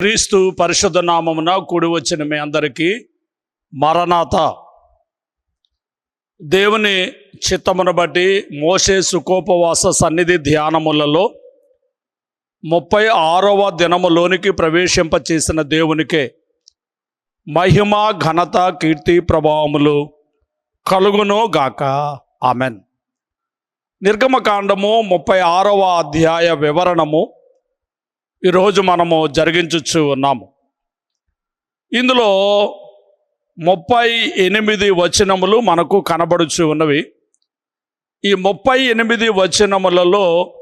క్రీస్తు పరిశుద్ధ నామమున కూడి వచ్చిన మీ అందరికీ మరణాత. దేవుని చిత్తమును బట్టి మోసే సుకోపవాస సన్నిధి ధ్యానములలో ముప్పై ఆరవ దినములోనికి ప్రవేశింపచేసిన దేవునికే మహిమ ఘనత కీర్తి ప్రభావములు కలుగును గాక. ఆమెన్. నిర్గమకాండము ముప్పై ఆరవ అధ్యాయ వివరణము. ఈరోజు మనము జరిగించచ్చు ఉన్నాము. ఇందులో ముప్పై ఎనిమిది వచనములు మనకు కనబడుచు ఉన్నవి. ఈ ముప్పై ఎనిమిది వచనములలో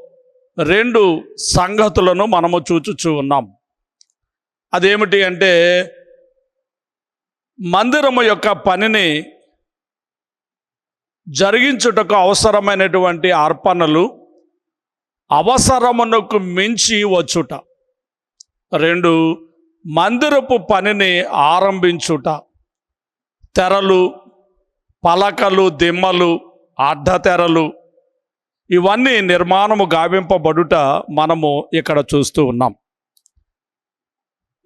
రెండు సంగతులను మనము చూచుచూ ఉన్నాం అదేమిటి అంటే మందిరము యొక్క పనిని జరిగించుటకు అవసరమైనటువంటి అర్పణలు అవసరమునకు మించి వచ్చుట. రెండు మందిరపు పనిని ఆరంభించుట. తెరలు పలకలు దిమ్మలు అడ్డతెరలు ఇవన్నీ నిర్మాణము గావింపబడుట మనము ఇక్కడ చూస్తూ ఉన్నాం.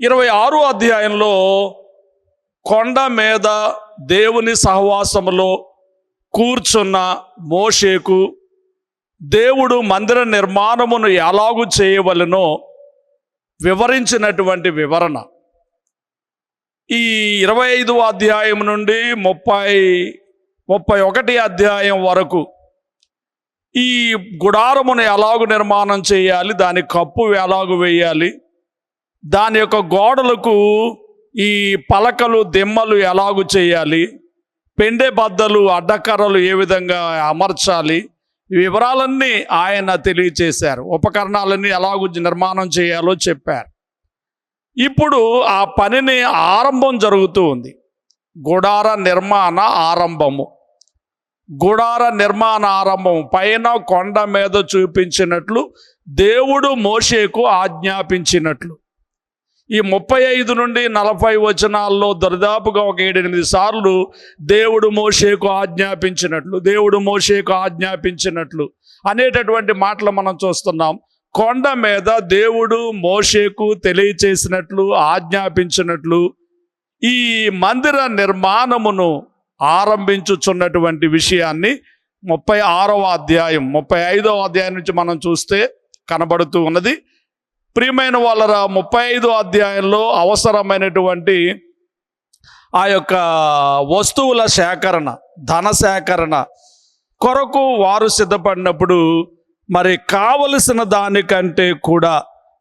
ఇరవై ఆరో అధ్యాయంలో కొండ మీద దేవుని సహవాసములో కూర్చున్న మోషేకు దేవుడు మందిర నిర్మాణమును ఎలాగు చేయవలెనో వివరించినటువంటి వివరణ. ఈ ఇరవై ఐదు అధ్యాయం నుండి ముప్పై ముప్పై ఒకటి అధ్యాయం వరకు ఈ గుడారమును ఎలాగు నిర్మాణం చేయాలి దాని కప్పు ఎలాగు వేయాలి దాని యొక్క గోడలకు ఈ పలకలు దిమ్మలు ఎలాగు చేయాలి పెండె బద్దలు అడ్డకర్రలు ఏ విధంగా అమర్చాలి వివరాలన్నీ ఆయన తెలియచేశారు. ఉపకరణాలన్నీ ఎలాగూ నిర్మాణం చేయాలో చెప్పారు. ఇప్పుడు ఆ పనిని ఆరంభం జరుగుతూ ఉంది. గుడార నిర్మాణ ఆరంభము. గుడార నిర్మాణ ఆరంభం పైన కొండ మీద చూపించినట్లు దేవుడు మోషేకు ఆజ్ఞాపించినట్లు. ఈ ముప్పై ఐదు నుండి నలభై వచనాల్లో దరిదాపుగా ఒక ఏడెనిమిది సార్లు దేవుడు మోషేకు ఆజ్ఞాపించినట్లు దేవుడు మోషేకు ఆజ్ఞాపించినట్లు అనేటటువంటి మాటలు మనం చూస్తున్నాం. కొండ మీద దేవుడు మోషేకు తెలియచేసినట్లు ఆజ్ఞాపించినట్లు ఈ మందిర నిర్మాణమును ఆరంభించుచున్నటువంటి విషయాన్ని ముప్పై ఆరవ అధ్యాయం ముప్పై ఐదవ అధ్యాయం నుంచి మనం చూస్తే కనబడుతూ ఉన్నది. ప్రియమైన వాళ్ళరా ముప్పై ఐదో అధ్యాయంలో అవసరమైనటువంటి ఆ యొక్క వస్తువుల సేకరణ ధన సేకరణ కొరకు వారు సిద్ధపడినప్పుడు మరి కావలసిన దానికంటే కూడా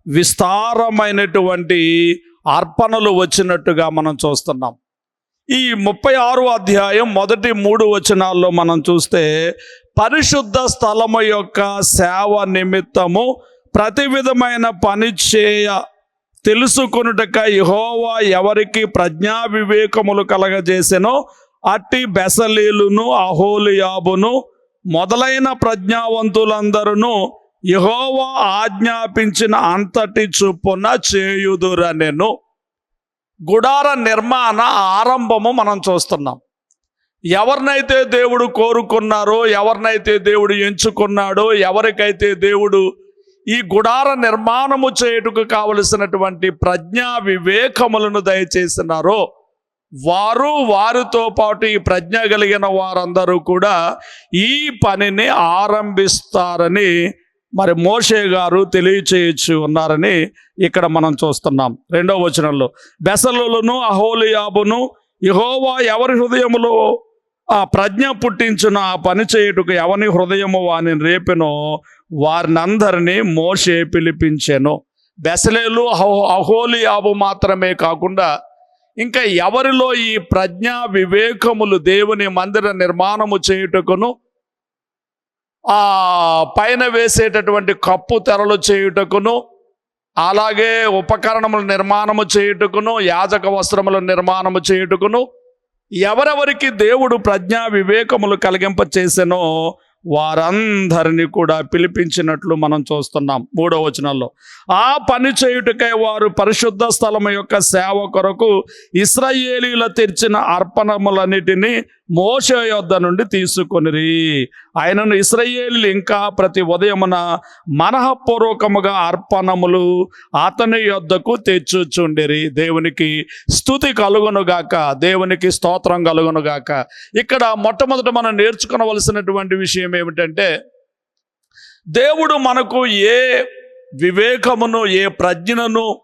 విస్తారమైనటువంటి అర్పణలు వచ్చినట్టుగా మనం చూస్తున్నాం. ఈ ముప్పై ఆరు అధ్యాయం మొదటి మూడు వచనాల్లో మనం చూస్తే పరిశుద్ధ స్థలము యొక్క సేవ నిమిత్తము ప్రతి విధమైన పని చేయ తెలుసుకొనుటక యహోవా ఎవరికి ప్రజ్ఞా వివేకములు కలగజేసెనో అట్టి బెసలీలును అహోలియాబును మొదలైన ప్రజ్ఞావంతులందరూ యహోవా ఆజ్ఞాపించిన అంతటి చొప్పున చేయుదురనెను. గుడార నిర్మాణ ఆరంభము మనం చూస్తున్నాం. ఎవరినైతే దేవుడు కోరుకున్నారో ఎవరినైతే దేవుడు ఎంచుకున్నాడో ఎవరికైతే దేవుడు ఈ గుడార నిర్మాణము చేయుటకు కావలసినటువంటి ప్రజ్ఞా వివేకములను దయచేసినారో వారు వారితో పాటు ఈ ప్రజ్ఞ కలిగిన వారందరూ కూడా ఈ పనిని ఆరంభిస్తారని మరి మోషే గారు తెలియచేయచ్చు ఉన్నారని ఇక్కడ మనం చూస్తున్నాం. రెండవ వచనంలో బెసలులను అహోలియాబును ఇహోవా ఎవరి హృదయములో ఆ ప్రజ్ఞ పుట్టించిన ఆ పని చేయుటకు ఎవని హృదయము వాని రేపెనో వారినందరినీ మోషే పిలిపించెను. బెసలేలు అహో అహోలియాబు మాత్రమే కాకుండా ఇంకా ఎవరిలో ఈ ప్రజ్ఞా వివేకములు దేవుని మందిర నిర్మాణము చేయుటకును ఆ పైన వేసేటటువంటి కప్పు తెరలు చేయుటకును అలాగే ఉపకరణముల నిర్మాణము చేయుటకును యాజక వస్త్రముల నిర్మాణము చేయుటకును ఎవరెవరికి దేవుడు ప్రజ్ఞా వివేకములు కలిగింప చేసెనో వారందరినీ కూడా పిలిపించినట్లు మనం చూస్తున్నాం మూడో వచనంలో. ఆ పని చేయుటకై వారు పరిశుద్ధ స్థలం యొక్క సేవ కొరకు ఇస్రాయేలీల తెరిచిన అర్పణములన్నిటినీ మోష యొద్ద నుండి తీసుకొనిరి. ఆయనను ఇస్రాయేలు ఇంకా ప్రతి ఉదయమున మనఃపూర్వకముగా అర్పణములు అతని యొద్దకు తెచ్చుచుండిరి. దేవునికి స్థుతి కలుగునుగాక దేవునికి స్తోత్రం కలుగునుగాక. ఇక్కడ మొట్టమొదట మనం నేర్చుకోవలసినటువంటి విషయం ఏమిటంటే దేవుడు మనకు ఏ వివేకమును ఏ ప్రజ్ఞను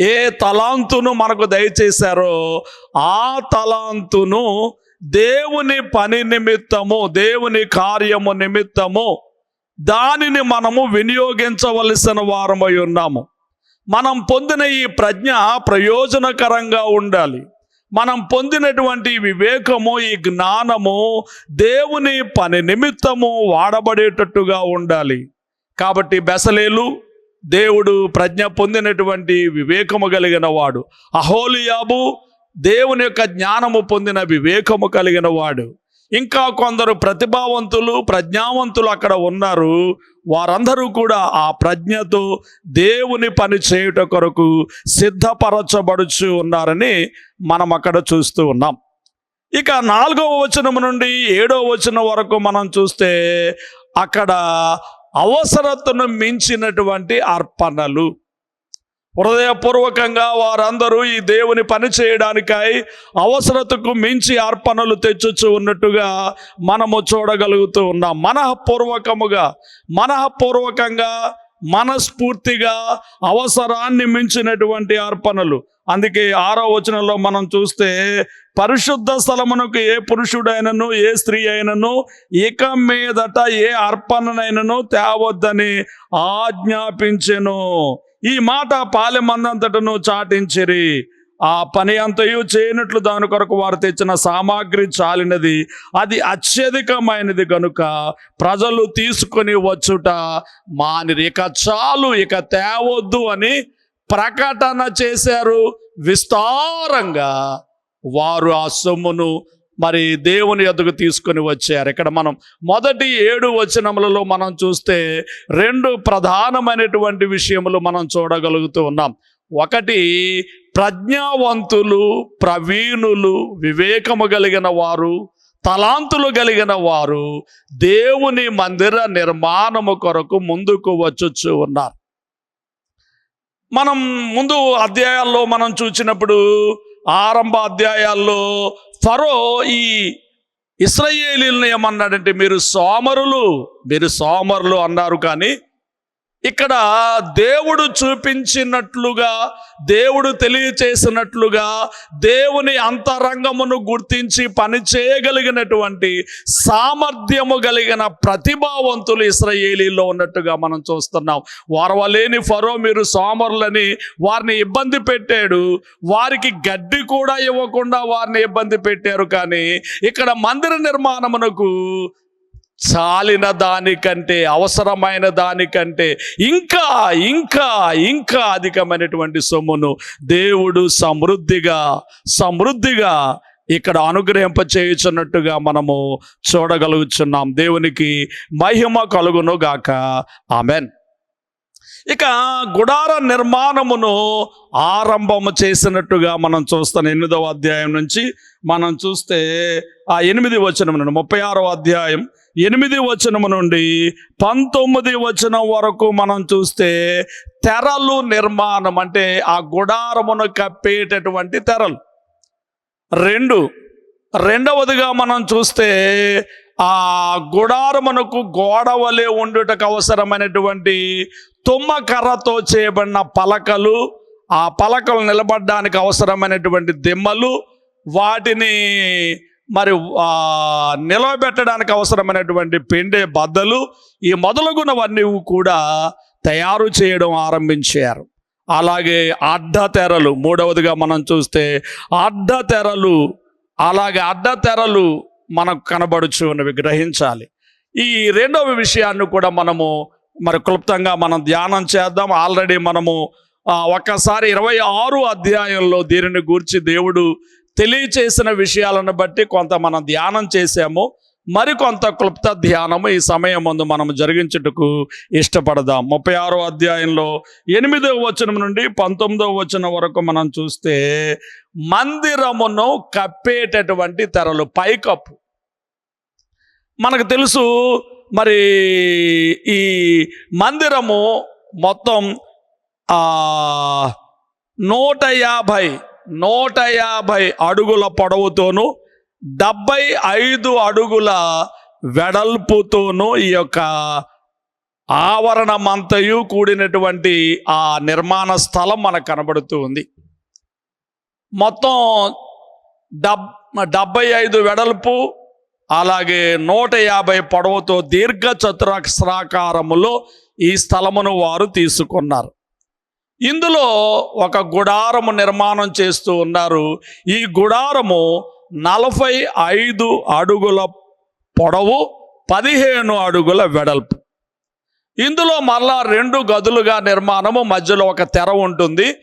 ఏ తలాంతును మనకు దయచేశారో ఆ తలాంతును దేవుని పని నిమిత్తము దేవుని కార్యము నిమిత్తము దానిని మనము వినియోగించవలసిన వారమై ఉన్నాము. మనం పొందిన ఈ ప్రజ్ఞ ప్రయోజనకరంగా ఉండాలి. మనం పొందినటువంటి వివేకము ఈ జ్ఞానము దేవుని పని నిమిత్తము వాడబడేటట్టుగా ఉండాలి. కాబట్టి బెసలేలు దేవుడు ప్రజ్ఞ పొందినటువంటి వివేకము కలిగిన వాడు. అహోలియాబు దేవుని యొక్క జ్ఞానము పొందిన వివేకము కలిగిన వాడు. ఇంకా కొందరు ప్రతిభావంతులు ప్రజ్ఞావంతులు అక్కడ ఉన్నారు. వారందరూ కూడా ఆ ప్రజ్ఞతో దేవుని పని చేయుట కొరకు సిద్ధపరచబడుచు ఉన్నారని మనం అక్కడ చూస్తూ ఉన్నాం. ఇక నాలుగవ వచనం నుండి ఏడవ వచనం వరకు మనం చూస్తే అక్కడ అవసరతను మించినటువంటి అర్పణలు. హృదయపూర్వకంగా వారందరూ ఈ దేవుని పని చేయడానికై అవసరతకు మించి అర్పణలు తెచ్చుచు ఉన్నట్టుగా మనము చూడగలుగుతూ ఉన్నాం. మనఃపూర్వకముగా మనఃపూర్వకంగా మనస్ఫూర్తిగా అవసరాన్ని మించినటువంటి అర్పణలు. అందుకే ఆరో వచనంలో మనం చూస్తే పరిశుద్ధ స్థలమునకు ఏ పురుషుడైనను ఏ స్త్రీ అయినను ఇక మీదట ఏ అర్పణనైనను తేవద్దని ఆజ్ఞాపించెను. ఈ మాట పాలెమందంతటను చాటించిరి. ఆ పని అంతయు చేయనట్లు దాని కొరకు వారు తెచ్చిన సామాగ్రి చాలినది. అది అత్యధికమైనది గనుక ప్రజలు తీసుకొని వచ్చుట మానిరి. ఇక చాలు ఇక తేవద్దు అని ప్రకటన చేశారు. విస్తారంగా వారు ఆ సొమ్మును మరి దేవుని ఎదుగు తీసుకొని వచ్చారు. ఇక్కడ మనం మొదటి ఏడు వచనములలో మనం చూస్తే రెండు ప్రధానమైనటువంటి విషయములు మనం చూడగలుగుతూ ఉన్నాం. ఒకటి ప్రజ్ఞావంతులు ప్రవీణులు వివేకము కలిగిన వారు తలాంతులు కలిగిన వారు దేవుని మందిర నిర్మాణము కొరకు ముందుకు వచ్చుచు ఉన్నారు. మనం ముందు అధ్యాయాల్లో మనం చూసినప్పుడు ఆరంభ అధ్యాయాల్లో ఫరో ఈ ఇస్రయేలీలను ఏమన్నాడంటే మీరు సోమరులు మీరు సోమరులు అన్నారు కానీ ఇక్కడ దేవుడు చూపించినట్లుగా దేవుడు తెలియచేసినట్లుగా దేవుని అంతరంగమును గుర్తించి పని చేయగలిగినటువంటి సామర్థ్యము కలిగిన ప్రతిభావంతులు ఇస్రయేలీలో ఉన్నట్టుగా మనం చూస్తున్నాం. వారవలేని ఫరో మీరు సోమరులని వారిని ఇబ్బంది పెట్టాడు. వారికి గడ్డి కూడా ఇవ్వకుండా వారిని ఇబ్బంది పెట్టారు కానీ ఇక్కడ మందిర నిర్మాణమునకు చాలిన దానికంటే అవసరమైన దానికంటే ఇంకా ఇంకా ఇంకా అధికమైనటువంటి సొమ్మును దేవుడు సమృద్ధిగా సమృద్ధిగా ఇక్కడ అనుగ్రహింప చేయుచున్నట్టుగా మనము చూడగలుగుచున్నాం. దేవునికి మహిమ కలుగును గాక. ఆమెన్. ఇక గుడార నిర్మాణమును ఆరంభము చేసినట్టుగా మనం చూస్తాం. ఎనిమిదవ అధ్యాయం నుంచి మనం చూస్తే ఆ ఎనిమిది వచనం ముప్పై ఆరవ అధ్యాయం ఎనిమిది వచనము నుండి పంతొమ్మిది వచనం వరకు మనం చూస్తే తెరలు నిర్మాణం అంటే ఆ గుడారమును కప్పేటటువంటి తెరలు. రెండు రెండవదిగా మనం చూస్తే ఆ గుడారమునకు గోడవలే ఉండుటకు అవసరమైనటువంటి తుమ్మకర్రతో చేయబడిన పలకలు ఆ పలకలు నిలబడడానికి అవసరమైనటువంటి దిమ్మలు వాటిని మరి నిలవబెట్టడానికి అవసరమైనటువంటి పెండే బద్దలు ఈ మొదలగునవన్నీ కూడా తయారు చేయడం ఆరంభించారు. అలాగే అడ్డతెరలు మూడవదిగా మనం చూస్తే అడ్డతెరలు అలాగే అడ్డతెరలు మనకు కనబడుచు ఉన్నవి గ్రహించాలి. ఈ రెండవ విషయాన్ని కూడా మనము మరి క్లుప్తంగా మనం ధ్యానం చేద్దాం. ఆల్రెడీ మనము ఒక్కసారి ఇరవై ఆరు అధ్యాయంలో దీనిని గూర్చి దేవుడు తెలియచేసిన విషయాలను బట్టి కొంత మనం ధ్యానం చేశాము మరికొంత క్లుప్త ధ్యానము ఈ సమయం ముందు మనం జరిగించుటకు ఇష్టపడదాం. ముప్పై ఆరో అధ్యాయంలో ఎనిమిదవ వచనం నుండి పంతొమ్మిదవ వచనం వరకు మనం చూస్తే మందిరమును కప్పేటటువంటి తెరలు పైకప్పు. మనకు తెలుసు మరి ఈ మందిరము మొత్తం నూట యాభై నూట యాభై అడుగుల పొడవుతోనూ డెబ్బై ఐదు అడుగుల వెడల్పుతోనూ ఈ యొక్క ఆవరణమంతయు కూడినటువంటి ఆ నిర్మాణ స్థలం మనకు కనబడుతూ ఉంది. మొత్తం డబ్ డెబ్బై ఐదు వెడల్పు అలాగే నూట యాభై పొడవుతో దీర్ఘ చతురస్రాకారములో ఈ స్థలమును వారు తీసుకున్నారు. ఇందులో ఒక గుడారము నిర్మాణం చేస్తూ ఉన్నారు. ఈ గుడారము నలభై ఐదు అడుగుల పొడవు పదిహేను అడుగుల వెడల్పు. ఇందులో మరలా రెండు గదులుగా నిర్మాణము మధ్యలో ఒక తెర ఉంటుంది.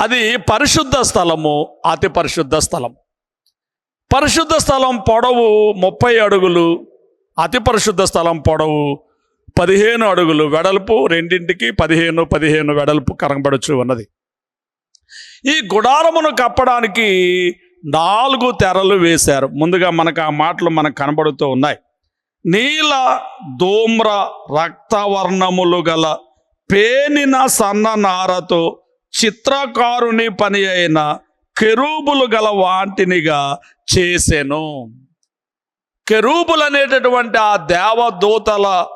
అది పరిశుద్ధ స్థలము అతి పరిశుద్ధ స్థలం. పరిశుద్ధ స్థలం పొడవు ముప్పై అడుగులు అతి పరిశుద్ధ స్థలం పొడవు పదిహేను అడుగులు వెడల్పు రెండింటికి పదిహేను పదిహేను వెడల్పు కనబడుచు ఉన్నది ఈ గుడారమును కప్పడానికి నాలుగు తెరలు వేశారు. ముందుగా మనకు ఆ మాటలు మనకు కనబడుతూ ఉన్నాయి. నీల ధూమ్ర రక్తవర్ణములు గల పేనిన సన్న నారతో చిత్రకారుని పని అయిన కెరూబులు గల వాంటినిగా చేసెను. కెరూబులు అనేటటువంటి ఆ దేవదూతల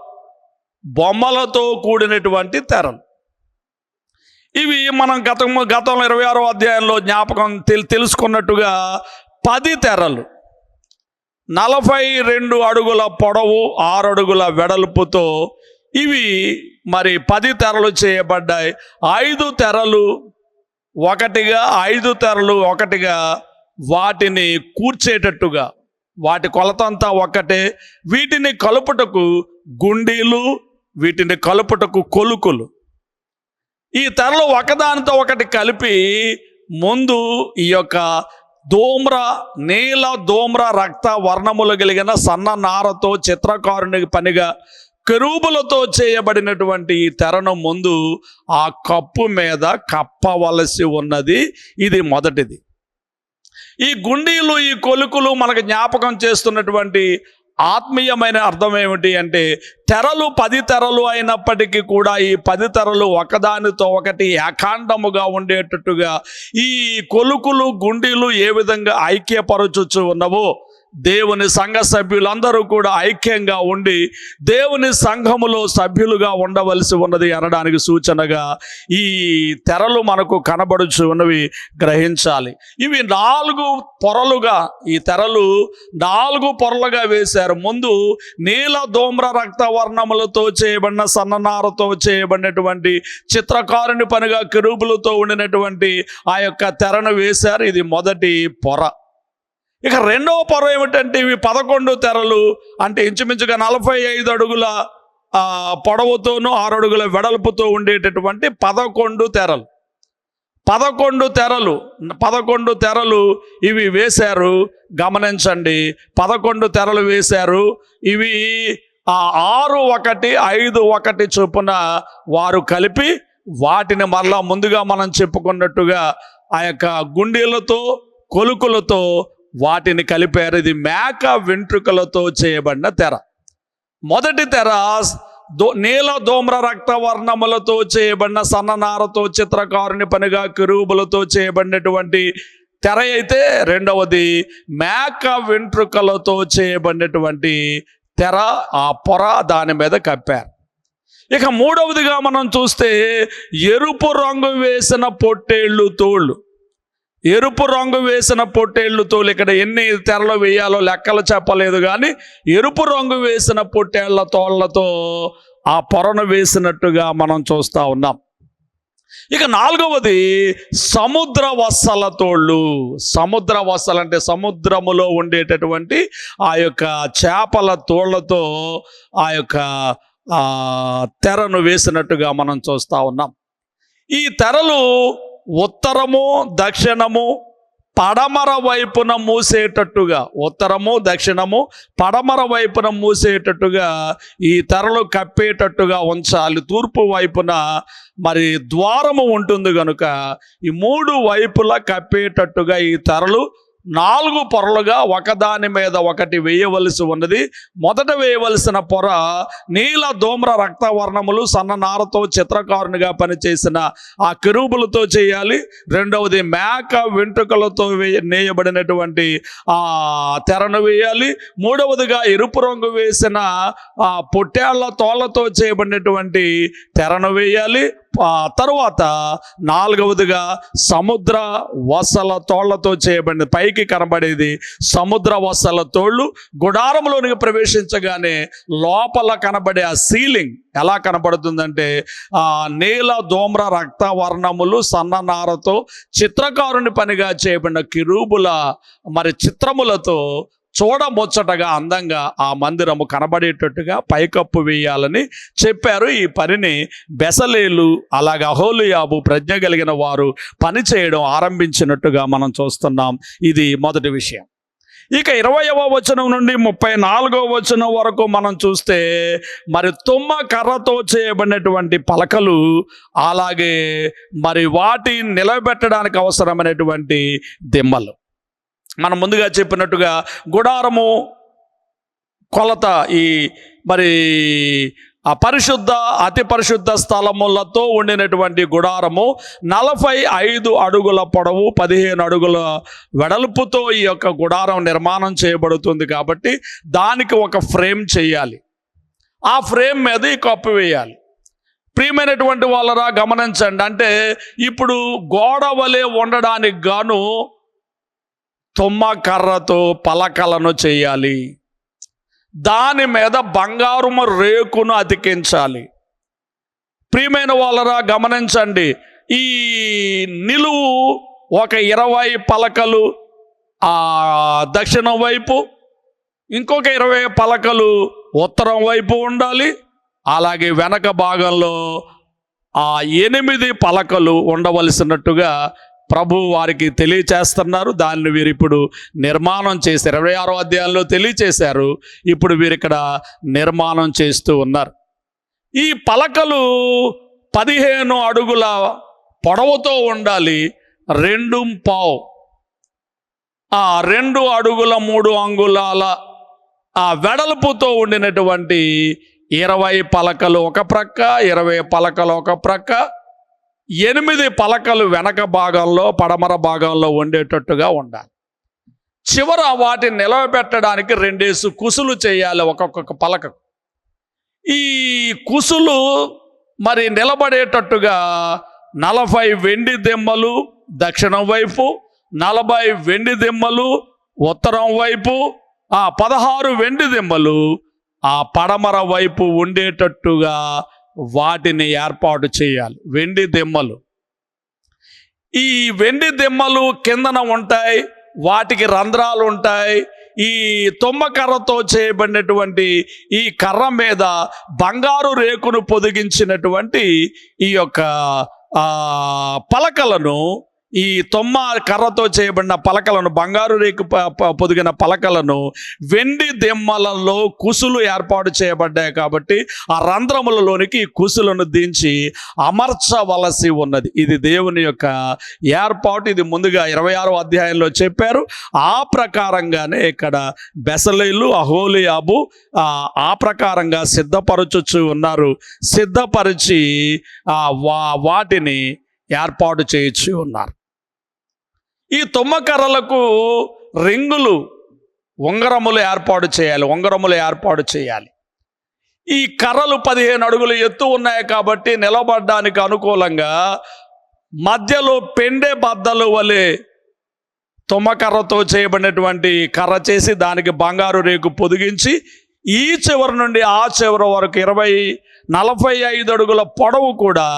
బొమ్మలతో కూడినటువంటి తెరలు. ఇవి మనం గత గతంలో ఇరవై ఆరో అధ్యాయంలో జ్ఞాపకం తెల్ తెలుసుకున్నట్టుగా పది తెరలు. నలభై రెండు అడుగుల పొడవు ఆరు అడుగుల వెడల్పుతో ఇవి మరి పది తెరలు చేయబడ్డాయి. ఐదు తెరలు ఒకటిగా ఐదు తెరలు ఒకటిగా వాటిని కూర్చేటట్టుగా వాటి కొలతంతా ఒక్కటే. వీటిని కలుపుటకు గుండీలు వీటిని కలుపుటకు కొలుకులు. ఈ తెరలు ఒకదానితో ఒకటి కలిపి ముందు ఈ యొక్క దోమ్ర నీల దోమ్ర రక్త వర్ణములు కలిగిన సన్న నారతో చిత్రకారుని పనిగా కెరూబులతో చేయబడినటువంటి ఈ తెరను ముందు ఆ కప్పు మీద కప్పవలసి ఉన్నది. ఇది మొదటిది. ఈ గుండీలు ఈ కొలుకులు మనకు జ్ఞాపకం చేస్తున్నటువంటి ఆత్మీయమైన అర్థం ఏమిటి అంటే తెరలు పది తెరలు అయినప్పటికీ కూడా ఈ పది తెరలు ఒకదానితో ఒకటి ఏకాండముగా ఉండేటట్టుగా ఈ కొలుకులు గుండీలు ఏ విధంగా ఐక్యపరచుచు ఉన్నవో దేవుని సంఘ సభ్యులందరూ కూడా ఐక్యంగా ఉండి దేవుని సంఘములో సభ్యులుగా ఉండవలసి ఉన్నది అనడానికి సూచనగా ఈ తెరలు మనకు కనబడుచు ఉన్నవి గ్రహించాలి. ఇవి నాలుగు పొరలుగా ఈ తెరలు నాలుగు పొరలుగా వేశారు. ముందు నీల ధూమ్ర రక్త వర్ణములతో చేయబడిన సన్ననారతో చేయబడినటువంటి చిత్రకారుని పనిగా కిరూపులతో ఉండినటువంటి ఆ యొక్క తెరను వేశారు. ఇది మొదటి పొర. ఇక రెండవ పొర ఏమిటంటే ఇవి పదకొండు తెరలు అంటే ఇంచుమించుగా నలభై ఐదు అడుగుల పొడవుతోనూ ఆరు అడుగుల వెడల్పుతో ఉండేటటువంటి పదకొండు తెరలు. పదకొండు తెరలు పదకొండు తెరలు ఇవి వేశారు గమనించండి. పదకొండు తెరలు వేశారు ఇవి ఆరు ఒకటి ఐదు ఒకటి చొప్పున వారు కలిపి వాటిని మరలా ముందుగా మనం చెప్పుకున్నట్టుగా ఆ యొక్క గుండీలతో కొలుకులతో వాటిని కలిపారు. ఇది మేక వెంట్రుకలతో చేయబడిన తెర. మొదటి తెర దో నీల ధూమ్ర రక్త వర్ణములతో చేయబడిన సన్ననారతో చిత్రకారుని పనిగా కిరూబులతో చేయబడినటువంటి తెర అయితే రెండవది మేక వెంట్రుకలతో చేయబడినటువంటి తెర ఆ పొర దాని మీద కప్పారు. ఇక మూడవదిగా మనం చూస్తే ఎరుపు రంగు వేసిన పొట్టేళ్ళు తోళ్ళు. ఎరుపు రంగు వేసిన పొట్టేళ్ళతో ఇక్కడ ఎన్ని తెరలు వేయాలో లెక్కలు చెప్పలేదు కానీ ఎరుపు రంగు వేసిన పొట్టేళ్ళ తోళ్ళతో ఆ పొరను వేసినట్టుగా మనం చూస్తూ ఉన్నాం. ఇక నాలుగవది సముద్ర వత్సల తోళ్ళు. సముద్ర వత్సలు అంటే సముద్రములో ఉండేటటువంటి ఆ యొక్క చేపల తోళ్ళతో ఆ యొక్క తెరను వేసినట్టుగా మనం చూస్తూ ఉన్నాం. ఈ తెరలు ఉత్తరము దక్షిణము పడమర వైపున మూసేటట్టుగా ఉత్తరము దక్షిణము పడమర వైపున మూసేటట్టుగా ఈ తెరలు కప్పేటట్టుగా ఉంచాలి. తూర్పు వైపున మరి ద్వారము ఉంటుంది కనుక ఈ మూడు వైపులా కప్పేటట్టుగా ఈ తెరలు నాలుగు పొరలుగా ఒకదాని మీద ఒకటి వేయవలసి ఉన్నది. మొదట వేయవలసిన పొర నీల దోమ్ర రక్తవర్ణములు సన్న నారతో చిత్రకారునిగా పనిచేసిన ఆ కిరూబులతో చేయాలి. రెండవది మేక వెంట్రుకలతో వేయ నేయబడినటువంటి ఆ తెరను వేయాలి. మూడవదిగా ఎరుపు రంగు వేసిన ఆ పొట్టేళ్ళ తోళ్ళతో చేయబడినటువంటి తెరను వేయాలి. తరువాత నాలుగవదిగా సముద్ర వసల తోళ్ళతో చేయబడింది. పైకి కనబడేది సముద్ర వసల తోళ్ళు గుడారంలోనికి ప్రవేశించగానే లోపల కనబడే ఆ సీలింగ్ ఎలా కనబడుతుందంటే ఆ నీల దోమ్ర రక్త వర్ణములు సన్ననారతో చిత్రకారుని పనిగా చేయబడిన కిరూబుల మరి చిత్రములతో చూడముచ్చటగా అందంగా ఆ మందిరము కనబడేటట్టుగా పైకప్పు వేయాలని చెప్పారు. ఈ పనిని బెసలేలు అలాగే అహోలియాబు ప్రజ్ఞ కలిగిన వారు పని చేయడం ఆరంభించినట్టుగా మనం చూస్తున్నాం. ఇది మొదటి విషయం. ఇక ఇరవయవ వచనం నుండి ముప్పై నాలుగవ వచనం వరకు మనం చూస్తే మరి తుమ్మ కర్రతో చేయబడినటువంటి పలకలు అలాగే మరి వాటిని నిలబెట్టడానికి అవసరమైనటువంటి దిమ్మలు. మనం ముందుగా చెప్పినట్టుగా గుడారము కొలత ఈ మరి ఆ పరిశుద్ధ అతి పరిశుద్ధ స్థలములతో ఉండినటువంటి గుడారము నలభై ఐదు అడుగుల పొడవు పదిహేను అడుగుల వెడల్పుతో ఈ యొక్క గుడారం నిర్మాణం చేయబడుతుంది కాబట్టి దానికి ఒక ఫ్రేమ్ చేయాలి. ఆ ఫ్రేమ్ మీద ఈ కప్పు వేయాలి. ప్రియమైనటువంటి వాళ్ళరా గమనించండి అంటే ఇప్పుడు గోడ వలె ఉండడానికి గాను తుమ్మ కర్రతో పలకలను చేయాలి. దాని మీద బంగారుము రేకును అతికించాలి. ప్రియమైన వాళ్ళరా గమనించండి. ఈ నిలువు ఒక ఇరవై పలకలు ఆ దక్షిణం వైపు ఇంకొక ఇరవై పలకలు ఉత్తరం వైపు ఉండాలి. అలాగే వెనక భాగంలో ఆ ఎనిమిది పలకలు ఉండవలసినట్టుగా ప్రభు వారికి తెలియచేస్తున్నారు. దాన్ని వీరు ఇప్పుడు నిర్మాణం చేశారు. ఇరవై ఆరో అధ్యాయంలో తెలియచేశారు. ఇప్పుడు వీరు ఇక్కడ నిర్మాణం చేస్తూ ఉన్నారు. ఈ పలకలు పదిహేను అడుగుల పొడవుతో ఉండాలి. రెండు పావు. ఆ రెండు అడుగుల మూడు అంగుళాల ఆ వెడల్పుతో ఉండినటువంటి ఇరవై పలకలు ఒక ప్రక్క ఇరవై పలకలు ఒక ప్రక్క ఎనిమిది పలకలు వెనక భాగంలో పడమర భాగంలో ఉండేటట్టుగా ఉండాలి. చివర వాటిని నిలవబెట్టడానికి రెండేసు కుసులు చేయాలి ఒక్కొక్క పలకకు. ఈ కుసులు మరి నిలబడేటట్టుగా నలభై వెండి దిమ్మలు దక్షిణం వైపు నలభై వెండి దిమ్మలు ఉత్తరం వైపు ఆ పదహారు వెండి దిమ్మలు ఆ పడమర వైపు ఉండేటట్టుగా వాటిని ఏర్పాటు చేయాలి. వెండి దిమ్మలు. ఈ వెండి దిమ్మలు కిందన ఉంటాయి వాటికి రంధ్రాలు ఉంటాయి. ఈ తుమ్మకర్రతో చేయబడినటువంటి ఈ కర్ర మీద బంగారు రేకును పొదిగించినటువంటి ఈ యొక్క పలకలను ఈ తొమ్మ కర్రతో చేయబడిన పలకలను బంగారు రేకు ప- ప- పొదిగిన పలకలను వెండి దెమ్మలలో కుసులు ఏర్పాటు చేయబడ్డాయి కాబట్టి ఆ రంధ్రములలోనికి ఈ కుసులను దించి అమర్చవలసి ఉన్నది. ఇది దేవుని యొక్క ఏర్పాటు. ఇది ముందుగా ఇరవై ఆరో అధ్యాయంలో చెప్పారు. ఆ ప్రకారంగానే ఇక్కడ బెసలేలు అహోలియాబు ఆ, ఆ ప్రకారంగా సిద్ధపరచుచు ఉన్నారు. సిద్ధపరిచి వా వాటిని ఏర్పాటు చేయొచ్చు ఉన్నారు. ఈ తుమ్మకర్రలకు రింగులు ఉంగరములు ఏర్పాటు చేయాలి ఉంగరములు ఏర్పాటు చేయాలి. ఈ కర్రలు పదిహేను అడుగులు ఎత్తు ఉన్నాయి కాబట్టి నిలబడడానికి అనుకూలంగా మధ్యలో పెండే బద్దలు వలె తుమ్మకర్రతో చేయబడినటువంటి కర్ర చేసి దానికి బంగారు రేకు పొదిగించి ఈ చివరి నుండి ఆ చివరి వరకు ఇరవై నలభై ఐదు అడుగుల పొడవు కూడా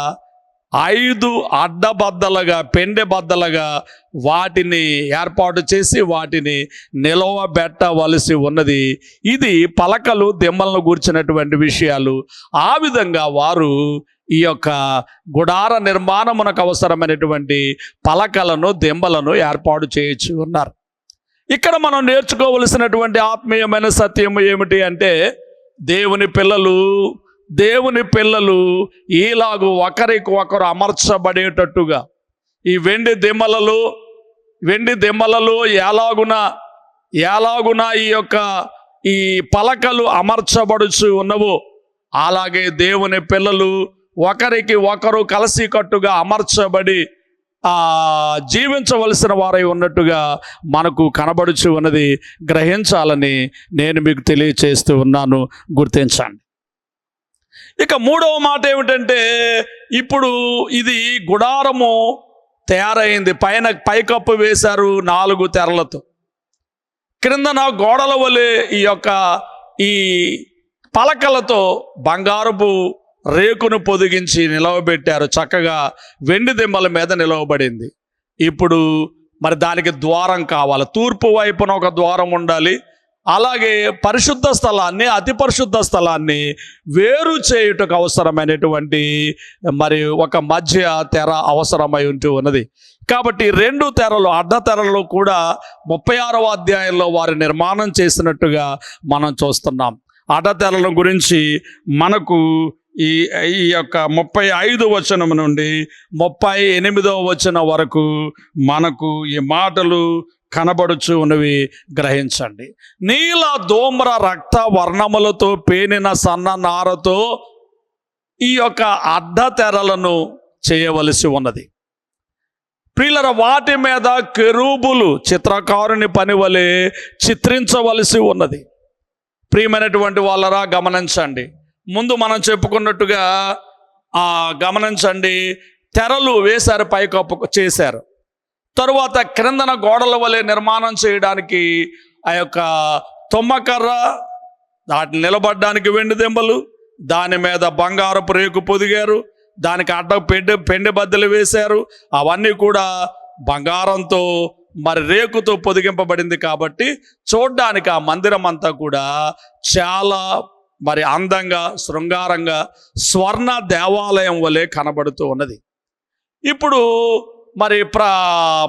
ఐదు అడ్డబద్దలుగా పెండె బద్దలుగా వాటిని ఏర్పాటు చేసి వాటిని నిలవబెట్టవలసి ఉన్నది. ఇది పలకలు దిమ్మలను గూర్చినటువంటి విషయాలు. ఆ విధంగా వారు ఈ యొక్క గుడార నిర్మాణమునకు అవసరమైనటువంటి పలకలను దెంబలను ఏర్పాటు చేయొచ్చు ఉన్నారు. ఇక్కడ మనం నేర్చుకోవలసినటువంటి ఆత్మీయమైన సత్యం ఏమిటి అంటే దేవుని పిల్లలు దేవుని పిల్లలు ఈలాగు ఒకరికి ఒకరు అమర్చబడేటట్టుగా ఈ వెండి దిమ్మలలో వెండి దిమ్మలలో ఎలాగున ఎలాగున ఈ యొక్క ఈ పలకలు అమర్చబడుచు ఉన్నవో అలాగే దేవుని పిల్లలు ఒకరికి ఒకరు కలిసి కట్టుగా అమర్చబడి జీవించవలసిన వారై ఉన్నట్టుగా మనకు కనబడుచు ఉన్నది. గ్రహించాలని నేను మీకు తెలియచేస్తూ ఉన్నాను. గుర్తించండి. ఇక మూడవ మాట ఏమిటంటే ఇప్పుడు ఇది గుడారము తయారైంది. పైన పైకప్పు వేశారు నాలుగు తెరలతో. క్రిందన గోడల వలె ఈ యొక్క ఈ పలకలతో బంగారపు రేకును పొదిగించి నిలవబెట్టారు. చక్కగా వెండి దిమ్మల మీద నిలవబడింది. ఇప్పుడు మరి దానికి ద్వారం కావాలి. తూర్పు వైపున ఒక ద్వారం ఉండాలి. అలాగే పరిశుద్ధ స్థలాన్ని అతి పరిశుద్ధ స్థలాన్ని వేరు చేయుటకు అవసరమైనటువంటి మరి ఒక మధ్య తెర అవసరమై ఉంటూ ఉన్నది. కాబట్టి రెండు తెరలు అడ్డ తెరలు కూడా ముప్పై ఆరవ అధ్యాయంలో వారి నిర్మాణం చేసినట్టుగా మనం చూస్తున్నాం. అడ్డతెరల గురించి మనకు ఈ ఈ యొక్క ముప్పై ఐదు వచనం నుండి ముప్పై ఎనిమిదవ వచనం వరకు మనకు ఈ మాటలు కనబడుచు ఉన్నవి గ్రహించండి. నీల దోమ్ర రక్త వర్ణములతో పేనిన సన్న నారతో ఈ యొక్క అడ్డ తెరలను చేయవలసి ఉన్నది. ప్రియులర వాటి మీద కెరూబులు చిత్రకారుని పని వలె చిత్రించవలసి ఉన్నది. ప్రియమైనటువంటి వాళ్ళరా గమనించండి. ముందు మనం చెప్పుకున్నట్టుగా గమనించండి తెరలు వేశారు పైకప్పు చేశారు. తరువాత క్రిందన గోడల వలె నిర్మాణం చేయడానికి ఆ యొక్క తొమ్మకర్ర వాటిని నిలబడడానికి వెండి దెంబలు దాని మీద బంగారపు రేకు పొదిగారు దానికి అడ్డ పెండి పెండి బద్దలు వేశారు అవన్నీ కూడా బంగారంతో మరి రేకుతో పొదిగింపబడింది కాబట్టి చూడ్డానికి ఆ మందిరం అంతా కూడా చాలా మరి అందంగా శృంగారంగా స్వర్ణ దేవాలయం వలె కనబడుతూ ఉన్నది. ఇప్పుడు మరి ప్ర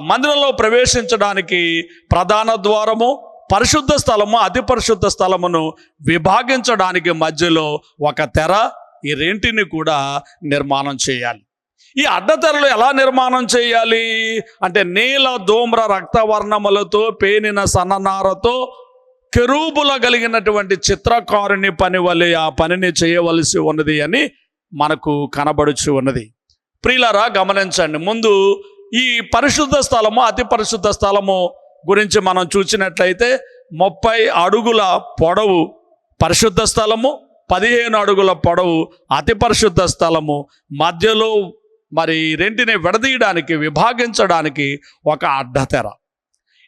మందిరంలో ప్రవేశించడానికి ప్రధాన ద్వారము పరిశుద్ధ స్థలము అతి పరిశుద్ధ స్థలమును విభాగించడానికి మధ్యలో ఒక తెర ఈ రెంటిని కూడా నిర్మాణం చేయాలి. ఈ అడ్డతెరలు ఎలా నిర్మాణం చేయాలి? అంటే నీల ధూమ్ర రక్తవర్ణములతో పేనిన సన్ననారతో కెరూబుల కలిగినటువంటి చిత్రకారుని పని వలె ఆ పనిని చేయవలసి ఉన్నది అని మనకు కనబడుచు ఉన్నది. ప్రియులరా గమనించండి. ముందు ఈ పరిశుద్ధ స్థలము అతి పరిశుద్ధ స్థలము గురించి మనం చూసినట్లయితే ముప్పై అడుగుల పొడవు పరిశుద్ధ స్థలము పదిహేను అడుగుల పొడవు అతి పరిశుద్ధ స్థలము. మధ్యలో మరి రెంటిని విడదీయడానికి విభాగించడానికి ఒక అడ్డతెర.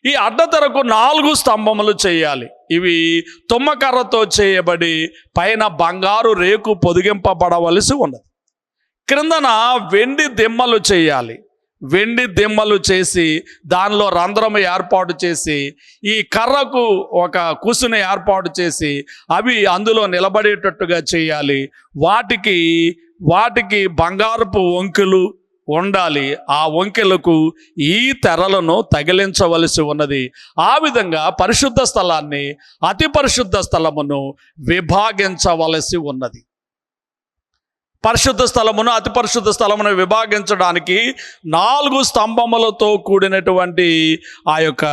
ఈ అడ్డతెరకు నాలుగు స్తంభములు చేయాలి. ఇవి తుమ్మకర్రతో చేయబడి పైన బంగారు రేకు పొదిగింపబడవలసి ఉన్నది. క్రిందన వెండి దిమ్మలు చేయాలి. వెండి దిమ్మలు చేసి దానిలో రంధ్రము ఏర్పాటు చేసి ఈ కర్రకు ఒక కుసును ఏర్పాటు చేసి అవి అందులో నిలబడేటట్టుగా చేయాలి. వాటికి వాటికి బంగారపు వంకెలు ఉండాలి. ఆ వంకెలకు ఈ తెరలను తగిలించవలసి ఉన్నది. ఆ విధంగా పరిశుద్ధ స్థలాన్ని అతి పరిశుద్ధ స్థలమును విభాగించవలసి ఉన్నది. పరిశుద్ధ స్థలమును అతి పరిశుద్ధ స్థలమును విభాగించడానికి నాలుగు స్తంభములతో కూడినటువంటి ఆ యొక్క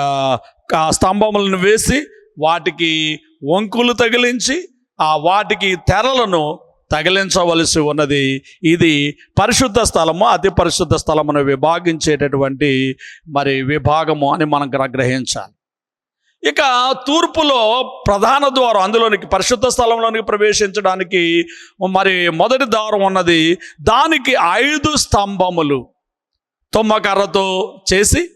స్తంభములను వేసి వాటికి వంకులు తగిలించి ఆ వాటికి తెరలను తగిలించవలసి ఉన్నది. ఇది పరిశుద్ధ స్థలము అతి పరిశుద్ధ స్థలమును విభాగించేటటువంటి మరి విభాగము అని మనం గ్రహించాలి. ఇక తూర్పులో ప్రధాన ద్వారం అందులోనికి పరిశుద్ధ స్థలంలోనికి ప్రవేశించడానికి మరి మొదటి ద్వారం ఉన్నది. దానికి ఐదు స్తంభములు తుమ్మకర్రతో చేసి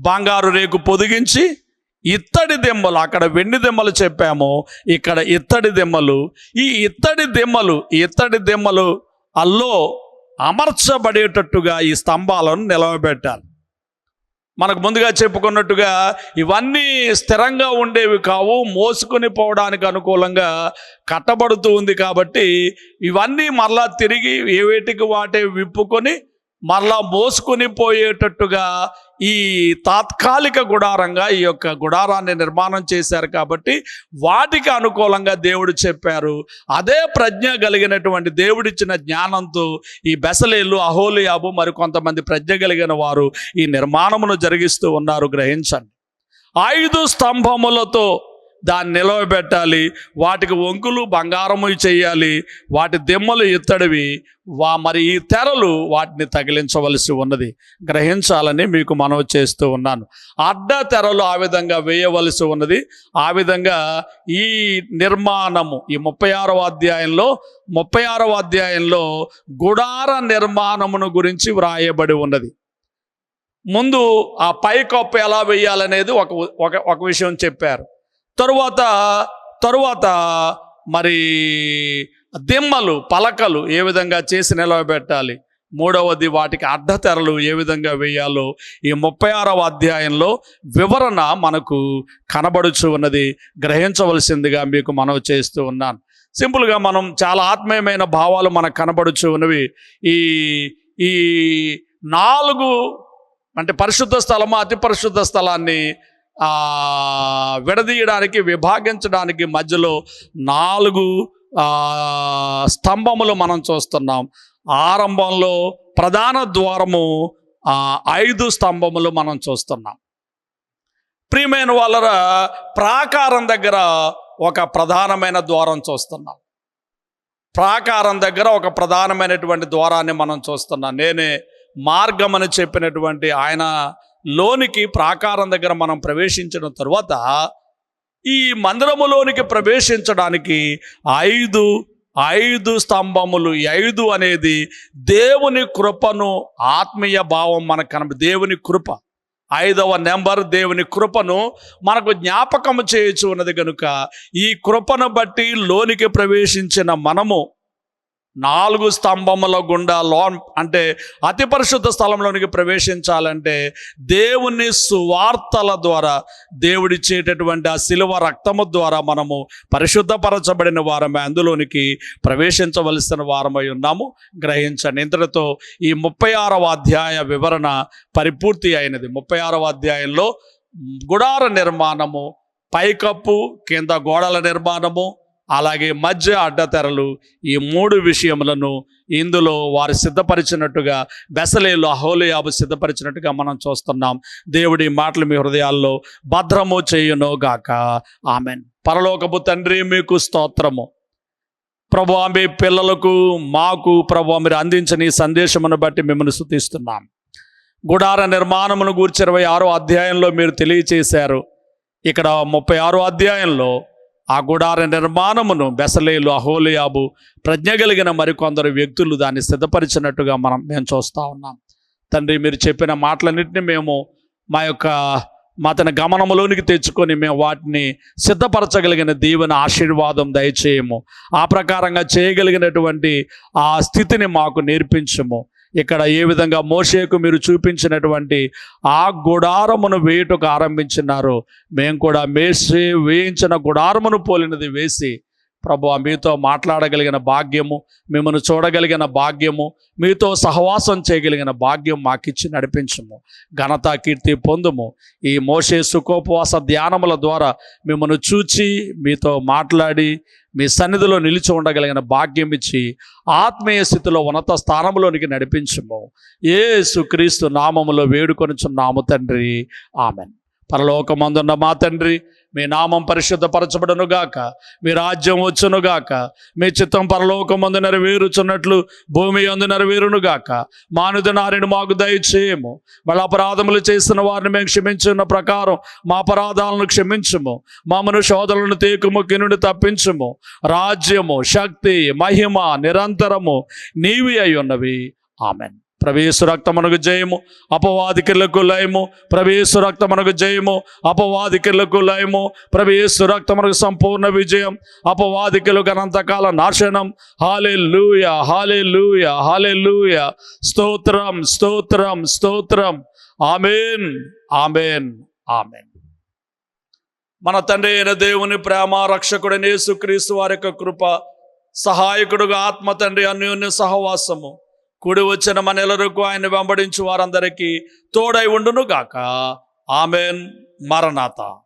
బంగారు రేకు పొదిగించి ఇత్తడి దెమ్మలు అక్కడ వెండి దెమ్మలు చెప్పాము. ఇక్కడ ఇత్తడి దెమ్మలు. ఈ ఇత్తడి దెమ్మలు ఇత్తడి దెమ్మలు అల్లో అమర్చబడేటట్టుగా ఈ స్తంభాలను నిలవబెట్టాలి. మనకు ముందుగా చెప్పుకున్నట్టుగా ఇవన్నీ స్థిరంగా ఉండేవి కావు మోసుకొని పోవడానికి అనుకూలంగా కట్టబడుతూ ఉంది కాబట్టి ఇవన్నీ మరలా తిరిగి ఏవేటికి వాటే విప్పుకొని మరలా మోసుకొని పోయేటట్టుగా ఈ తాత్కాలిక గుడారంగా ఈ యొక్క గుడారాన్ని నిర్మాణం చేశారు కాబట్టి వాటికి అనుకూలంగా దేవుడు చెప్పారు. అదే ప్రజ్ఞ కలిగినటువంటి దేవుడిచ్చిన జ్ఞానంతో ఈ బెసలేళ్ళు అహోలియాబు మరి కొంతమంది ప్రజ్ఞ కలిగిన వారు ఈ నిర్మాణమును జరిగిస్తూ ఉన్నారు. గ్రహించండి. ఐదు స్తంభములతో దాన్ని నిలవబెట్టాలి. వాటికి వంకులు బంగారము చేయాలి. వాటి దిమ్మలు ఇత్తడివి. వా మరి ఈ తెరలు వాటిని తగిలించవలసి ఉన్నది. గ్రహించాలని మీకు మనవి చేస్తూ ఉన్నాను. అడ్డ తెరలు ఆ విధంగా వేయవలసి ఉన్నది. ఆ విధంగా ఈ నిర్మాణము ఈ ముప్పై ఆరవ అధ్యాయంలో ముప్పై ఆరవ అధ్యాయంలో గుడార నిర్మాణమును గురించి వ్రాయబడి ఉన్నది. ముందు ఆ పైకప్పు ఎలా వేయాలనేది ఒక ఒక ఒక విషయం చెప్పారు. తరువాత తరువాత మరి దిమ్మలు పలకలు ఏ విధంగా చేసి నిలవబెట్టాలి? మూడవది వాటికి అడ్డతెరలు ఏ విధంగా వేయాలో ఈ ముప్పై ఆరవ అధ్యాయంలో వివరణ మనకు కనబడుచు ఉన్నది. గ్రహించవలసిందిగా మీకు మనవి చేస్తూ ఉన్నాను. సింపుల్గా మనం చాలా ఆత్మీయమైన భావాలు మనకు కనబడుచు ఉన్నవి. ఈ ఈ నాలుగు అంటే పరిశుద్ధ స్థలము అతి పరిశుద్ధ స్థలాన్ని విడదీయడానికి విభాగించడానికి మధ్యలో నాలుగు స్తంభములు మనం చూస్తున్నాం. ఆరంభంలో ప్రధాన ద్వారము ఐదు స్తంభములు మనం చూస్తున్నాం. ప్రియమైన వాళ్ళ ప్రాకారం దగ్గర ఒక ప్రధానమైన ద్వారం చూస్తున్నాం. ప్రాకారం దగ్గర ఒక ప్రధానమైనటువంటి ద్వారాన్ని మనం చూస్తున్నాం. నేనే మార్గం అని చెప్పినటువంటి ఆయన లోనికి ప్రాకారం దగ్గర మనం ప్రవేశించిన తరువాత ఈ మందిరములోనికి ప్రవేశించడానికి ఐదు ఐదు స్తంభములు ఐదు అనేది దేవుని కృపను ఆత్మీయ భావం మనకు కనబ దేవుని కృప. ఐదవ నెంబర్ దేవుని కృపను మనకు జ్ఞాపకం చేయొచ్చు ఉన్నది కనుక ఈ కృపను బట్టి లోనికి ప్రవేశించిన మనము నాలుగు స్తంభముల గుండా లోన్ అంటే అతి పరిశుద్ధ స్థలంలోనికి ప్రవేశించాలంటే దేవుని సువార్తల ద్వారా దేవుడిచ్చేటటువంటి ఆ శిలువ రక్తము ద్వారా మనము పరిశుద్ధపరచబడిన వారమే అందులోనికి ప్రవేశించవలసిన వారమై ఉన్నాము. గ్రహించండి. ఇంతటితో ఈ ముప్పై ఆరవ అధ్యాయ వివరణ పరిపూర్తి అయినది. ముప్పై ఆరవ అధ్యాయంలో గుడార నిర్మాణము పైకప్పు కింద గోడల నిర్మాణము అలాగే మధ్య అడ్డతెరలు ఈ మూడు విషయములను ఇందులో వారు సిద్ధపరిచినట్టుగా బెసలేలు అహోలియాబు సిద్ధపరిచినట్టుగా మనం చూస్తున్నాం. దేవుడి మాటలు మీ హృదయాల్లో భద్రము చేయును గాక. ఆమెన్. పరలోకపు తండ్రి మీకు స్తోత్రము. ప్రభు మీ పిల్లలకు మాకు ప్రభు మీరు అందించిన ఈ సందేశమును బట్టి మిమ్మల్ని స్థుతిస్తున్నాం. గుడార నిర్మాణమును గూర్చి ఇరవై ఆరో అధ్యాయంలో మీరు తెలియచేశారు. ఇక్కడ ముప్పై ఆరో అధ్యాయంలో ఆ గుడార నిర్మాణమును బెసలేలు అహోలియాబు ప్రజ్ఞ కలిగిన మరికొందరు వ్యక్తులు దాన్ని సిద్ధపరిచినట్టుగా మనం మేము చూస్తూ ఉన్నాం. తండ్రి మీరు చెప్పిన మాటలన్నింటినీ మేము మా యొక్క మా తన గమనములోనికి తెచ్చుకొని మేము వాటిని సిద్ధపరచగలిగిన దీవెన ఆశీర్వాదం దయచేయము. ఆ ప్రకారంగా చేయగలిగినటువంటి ఆ స్థితిని మాకు నేర్పించము. ఇక్కడ ఏ విధంగా మోషేకు మీరు చూపించినటువంటి ఆ గుడారమును వేయుటకు ఆరంభించినారో మేము కూడా మేసి వేయించిన గుడారమును పోలినది వేసి ప్రభు మీతో మాట్లాడగలిగిన భాగ్యము మిమ్మల్ని చూడగలిగిన భాగ్యము మీతో సహవాసం చేయగలిగిన భాగ్యం మాకిచ్చి నడిపించము. ఘనత కీర్తి పొందుము. ఈ మోషే సుఖోపవాస ధ్యానముల ద్వారా మిమ్మల్ని చూచి మీతో మాట్లాడి మీ సన్నిధిలో నిలిచి ఉండగలిగిన భాగ్యం ఇచ్చి ఆత్మీయ స్థితిలో ఉన్నత స్థానంలోనికి నడిపించము. ఏ సుక్రీస్తు నామములో వేడుకొనుచున్నాము తండ్రి. ఆమెన్. పరలోకమందున్న మా తండ్రి మీ నామం పరిశుద్ధపరచబడనుగాక మీ రాజ్యం వచ్చునుగాక మీ చిత్తం పరలోకమందు నెరవేరుచున్నట్లు భూమి అందు నెరవేరునుగాక. మానుద నారిని మాకు దయచేయము. వాళ్ళ అపరాధములు చేసిన వారిని మేము క్షమించిన ప్రకారం మా అపరాధాలను క్షమించుము. మా శోధనలను తేకుముక్కి నుండి తప్పించుము. రాజ్యము శక్తి మహిమ నిరంతరము నీవి అయి ఉన్నవి. ఆమెన్. ప్రవేశ రక్తమునకు జయము అపవాదికులకు లయము ప్రవేశు రక్తమునకు జయము అపవాదికులకు లయము ప్రవేశు రక్తమునకు సంపూర్ణ విజయం అపవాదికులు గనంతకాల నాశనం. హాలే లూయ హాలే లూయ హాలే లూయ స్తోత్రం స్తోత్రం స్తోత్రం. Amen amen amen. మన తండ్రి అయిన దేవుని ప్రేమ రక్షకుడనే సుక్రీస్తు వారి యొక్క కృప సహాయకుడుగా ఆత్మ తండ్రి అన్యోన్య సహవాసము. కూడి వచ్చిన మన ఆయన వెంబడించు వారందరికీ తోడై ఉండును గాక ఆమెన్. మరణాత.